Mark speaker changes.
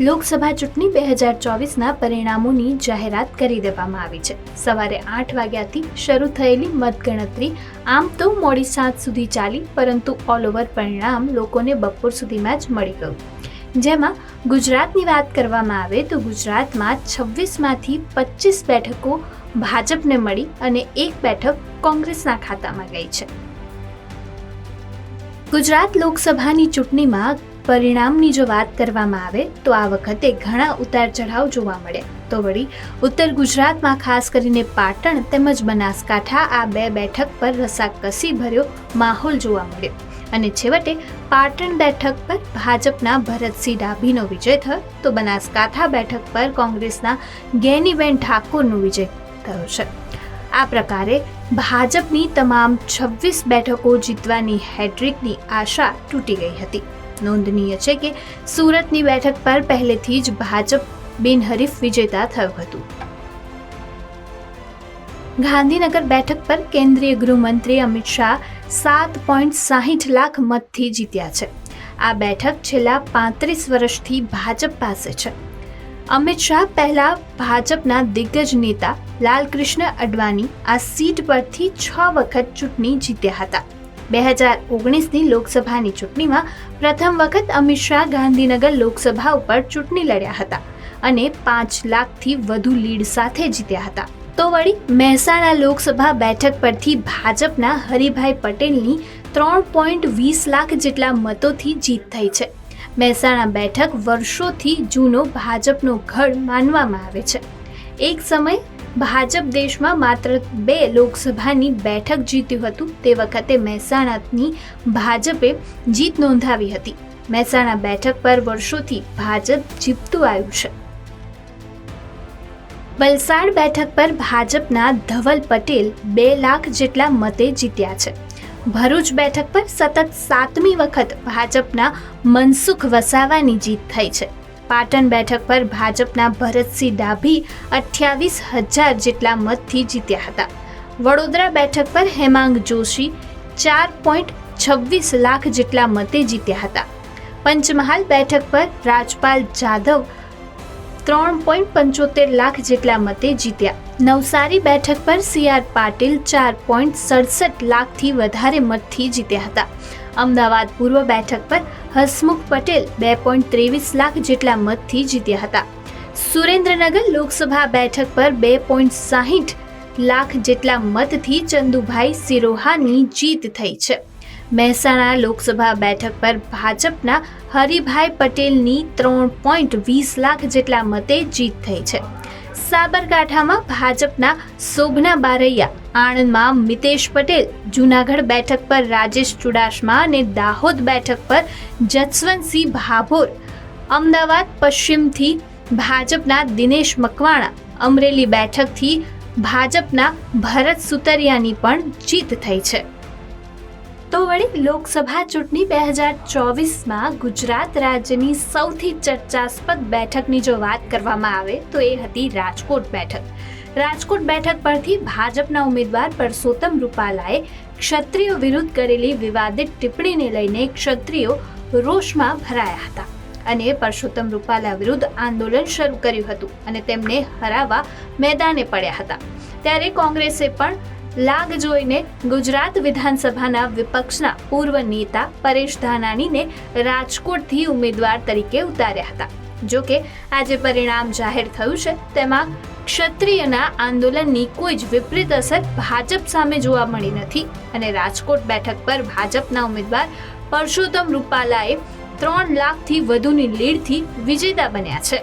Speaker 1: લોકસભા ચૂંટણી બે હજાર ચોવીસના પરિણામોની જાહેરાત કરી દેવામાં આવી છે. સવારે આઠ વાગ્યાથી શરૂ થયેલી મતગણતરી આમ તો મોડી સાંજ સુધી ચાલી, પરંતુ ઓલ ઓવર પરિણામ લોકોને બપોર સુધીમાં જ મળી ગયું. જેમાં ગુજરાતની વાત કરવામાં આવે તો ગુજરાતમાં છવ્વીસમાંથી પચીસ બેઠકો ભાજપને મળી અને એક બેઠક કોંગ્રેસના ખાતામાં ગઈ છે. ગુજરાત લોકસભાની ચૂંટણીમાં પરિણામની જો વાત કરવામાં આવે, તો આ વખતે ઘણા ઉતાર ચઢાવ જોવા મળ્યા તો વળી, ઉત્તર ગુજરાતમાં ખાસ કરીને પાટણ તેમજ બનાસકાંઠા આ બે બેઠક પર રસાકસી ભર્યો માહોલ જોવા મળ્યો અને છેવટે, પાટણ બેઠક પર ભાજપના ભરતસિંહ ડાભીનો વિજય થયો. તો બનાસકાંઠા બેઠક પર કોંગ્રેસના ગેનીબેન ઠાકોરનો વિજય થયો છે. આ પ્રકારે ભાજપની તમામ છવ્વીસ બેઠકો જીતવાની હેટ્રિકની આશા તૂટી ગઈ હતી. નોંધનીય છે કે સુરતની બેઠક પર પહેલેથી જ ભાજપ બિનહરીફ વિજેતા થયું હતું. ગાંધીનગર બેઠક પર કેન્દ્રીય ગૃહમંત્રી અમિત શાહ સાત પોઈન્ટ સાહીઠ લાખ મતથી જીત્યા છે. આ બેઠક છેલ્લા પાંત્રીસ વર્ષથી ભાજપ પાસે છે. અમિત શાહ પહેલા ભાજપના દિગ્ગજ નેતા લાલકૃષ્ણ અડવાણી આ સીટ પરથી છ વખત ચૂંટણી જીત્યા હતા. બે હજાર ઓગણીસની લોકસભાની ચૂંટણીમાં પ્રથમ વખત અમિત શાહ ગાંધીનગર લોકસભા ઉપર ચૂંટણી લડ્યા હતા અને પાંચ લાખથી વધુ લીડ સાથે જીત્યા હતા. તો વળી મહેસાણા લોકસભા બેઠક પરથી ભાજપના હરિભાઈ પટેલની ત્રણ પોઈન્ટ વીસ લાખ જેટલા મતોથી જીત થઈ છે. મહેસાણા બેઠક વર્ષોથી જૂનો ભાજપનો ગઢ માનવામાં આવે છે. એક સમય ભાજપ દેશમાં માત્ર બે લોકસભાની બેઠક જીત્યું હતું તે વખતે મહેસાણાની ભાજપે જીત નોંધાવી હતી. મહેસાણા બેઠક પર વર્ષોથી ભાજપ જીતતું આવ્યું છે. વલસાડ બેઠક પર ભાજપના ધવલ પટેલ બે લાખ જેટલા મતે જીત્યા છે. ભરૂચ બેઠક પર સતત સાતમી વખત ભાજપના મનસુખ વસાવાની જીત થઈ છે. પાટણ બેઠક પર ભાજપના ભરતસિંહ ડાભી અઠ્યાવીસ હજાર જેટલા મતથી જીત્યા હતા. વડોદરા બેઠક પર હેમાંગ જોશી ચાર પોઈન્ટ છવ્વીસ લાખ જેટલા મતે જીત્યા હતા. પંચમહાલ બેઠક પર રાજપાલ જાધવ ત્રણ પોઈન્ટ પંચોતેર લાખ જેટલા મતે જીત્યા. નવસારી બેઠક પર સી આર પાટીલ ચાર પોઈન્ટ સડસઠ લાખથી વધારે મતથી જીત્યા હતા. અમદાવાદ પૂર્વ બેઠક પર હસમુખ પટેલ બે પોઈન્ટ ત્રેવીસ લાખ જેટલા મતથી જીત્યા હતા. સુરેન્દ્રનગર લોકસભા બેઠક પર બે પોઈન્ટ સાહીઠ લાખ જેટલા મતથી ચંદુભાઈ સિરોહાની જીત થઈ છે. મહેસાણા લોકસભા બેઠક પર ભાજપના હરિભાઈ પટેલની ત્રણ પોઈન્ટ વીસ લાખ જેટલા મતે જીત થઈ છે. સાબરકાંઠામાં ભાજપના શોભના બારૈયા, આણંદમાં મિતેશ પટેલ, જૂનાગઢ બેઠક પર રાજેશ ચુડાસમા અને દાહોદ બેઠક પર જસવંતસિંહ ભાભોર, અમદાવાદ પશ્ચિમથી ભાજપના દિનેશ મકવાણા, અમરેલી બેઠકથી ભાજપના ભરત સુતરિયાની પણ જીત થઈ છે. તો વળી લોકસભા ચૂંટણી બે હજાર ચોવીસમાં ગુજરાત રાજ્યની સૌથી ચર્ચાસ્પદ બેઠકની જો વાત કરવામાં આવે તો એ હતી રાજકોટ બેઠક. રાજકોટ બેઠક પરથી ભાજપના ઉમેદવાર પરસોત્તમ રૂપાલાએ ક્ષત્રિયો વિરુદ્ધ કરેલી વિવાદિત ટિપ્પણીને લઈને ક્ષત્રિયો રોષમાં ભરાયા હતા અને પરસોત્તમ રૂપાલા વિરુદ્ધ આંદોલન શરૂ કર્યું હતું અને તેમને હરાવવા મેદાને પડ્યા હતા. ત્યારે કોંગ્રેસે પણ લાગ જોઈને ગુજરાત વિધાનસભાના વિપક્ષના પૂર્વ નેતા પરેશ ધાનાણીને રાજકોટથી ઉમેદવાર તરીકે ઉતાર્યા હતા. જો કે આજે પરિણામ જાહેર થયું છે, તેમાં ક્ષત્રિયના આંદોલનની કોઈ જ વિપરીત અસર ભાજપ સામે જોવા મળી નથી અને રાજકોટ બેઠક પર ભાજપના ઉમેદવાર પરસોત્તમ રૂપાલાએ ત્રણ લાખથી વધુની લીડથી વિજેતા બન્યા છે.